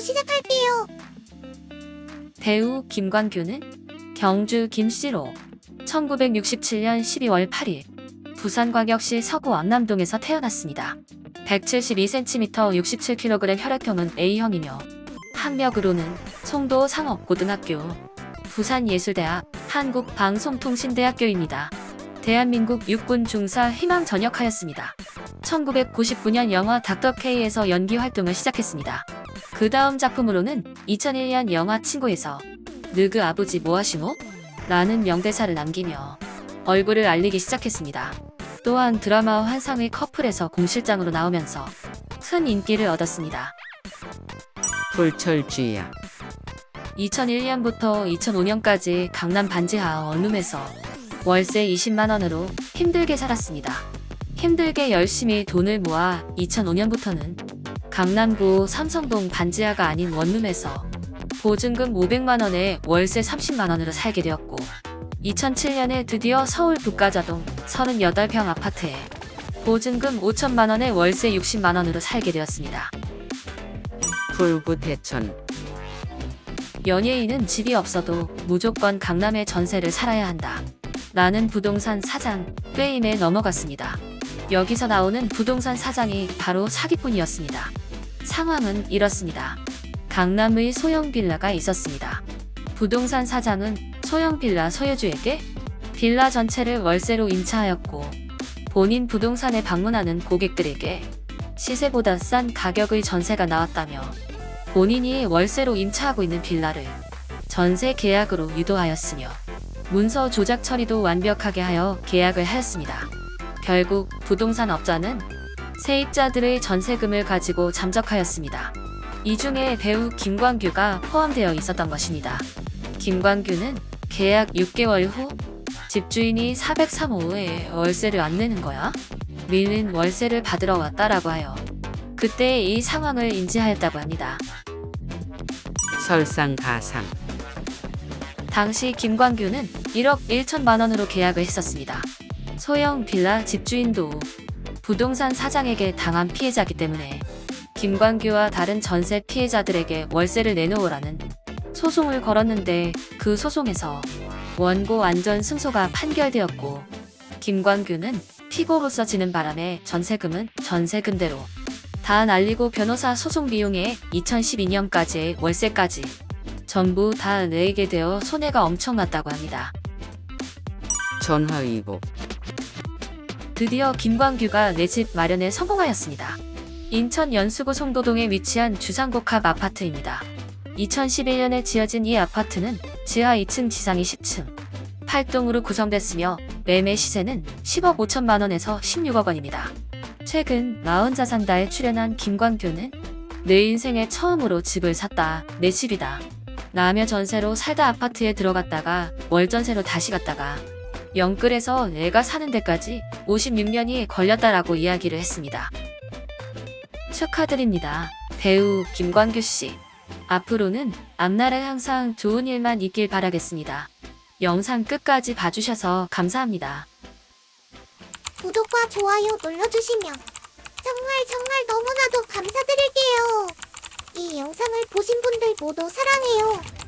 시작할게요. 배우 김광규는 경주 김씨로 1967년 12월 8일 부산광역시 서구 왕남동에서 태어났습니다. 172cm 67kg 혈액형은 A형이며 학력으로는 송도 상업고등학교, 부산예술대학, 한국방송통신대학교입니다. 대한민국 육군 중사 희망 전역하였습니다. 1999년 영화 닥터 K에서 연기 활동을 시작했습니다. 그 다음 작품으로는 2001년 영화 친구에서 느그 아버지 뭐하시노? 라는 명대사를 남기며 얼굴을 알리기 시작했습니다. 또한 드라마 환상의 커플에서 공실장으로 나오면서 큰 인기를 얻었습니다. 불철주야 2001년부터 2005년까지 강남 반지하 원룸에서 월세 20만원으로 힘들게 살았습니다. 힘들게 열심히 돈을 모아 2005년부터는 강남구 삼성동 반지하가 아닌 원룸에서 보증금 500만원에 월세 30만원으로 살게 되었고 2007년에 드디어 서울 북가자동 38평 아파트에 보증금 5천만원에 월세 60만원으로 살게 되었습니다. 불구대천 연예인은 집이 없어도 무조건 강남에 전세를 살아야 한다. 라는 부동산 사장 꾀임에 넘어갔습니다. 여기서 나오는 부동산 사장이 바로 사기꾼이었습니다. 상황은 이렇습니다. 강남의 소형 빌라가 있었습니다. 부동산 사장은 소형 빌라 소유주에게 빌라 전체를 월세로 임차하였고 본인 부동산에 방문하는 고객들에게 시세보다 싼 가격의 전세가 나왔다며 본인이 월세로 임차하고 있는 빌라를 전세 계약으로 유도하였으며 문서 조작 처리도 완벽하게 하여 계약을 하였습니다. 결국 부동산 업자는 세입자들의 전세금을 가지고 잠적하였습니다. 이 중에 배우 김광규가 포함되어 있었던 것입니다. 김광규는 계약 6개월 후 집주인이 403호에 월세를 안 내는 거야? 밀린 월세를 받으러 왔다라고 하여 그때 이 상황을 인지하였다고 합니다. 설상가상 당시 김광규는 1억 1천만 원으로 계약을 했었습니다. 소형 빌라 집주인도 부동산 사장에게 당한 피해자기 때문에 김광규와 다른 전세 피해자들에게 월세를 내놓으라는 소송을 걸었는데 그 소송에서 원고 완전 승소가 판결되었고 김광규는 피고로서 지는 바람에 전세금은 전세금대로 다 날리고 변호사 소송 비용에 2012년까지의 월세까지 전부 다 내게 되어 손해가 엄청났다고 합니다. 전화위복 드디어 김광규가 내 집 마련에 성공하였습니다. 인천 연수구 송도동에 위치한 주상복합 아파트입니다. 2011년에 지어진 이 아파트는 지하 2층 지상이 10층, 8동으로 구성됐으며 매매 시세는 10억 5천만 원에서 16억 원입니다. 최근 나 혼자 산다에 출연한 김광규는 내 인생에 처음으로 집을 샀다, 내 집이다. 라며 전세로 살다 아파트에 들어갔다가 월전세로 다시 갔다가 영끌에서 내가 사는 데까지 56년이 걸렸다라고 이야기를 했습니다. 축하드립니다. 배우 김광규 씨. 앞으로는 앞날에 항상 좋은 일만 있길 바라겠습니다. 영상 끝까지 봐주셔서 감사합니다. 구독과 좋아요 눌러주시면 정말 정말 너무나도 감사드릴게요. 이 영상을 보신 분들 모두 사랑해요.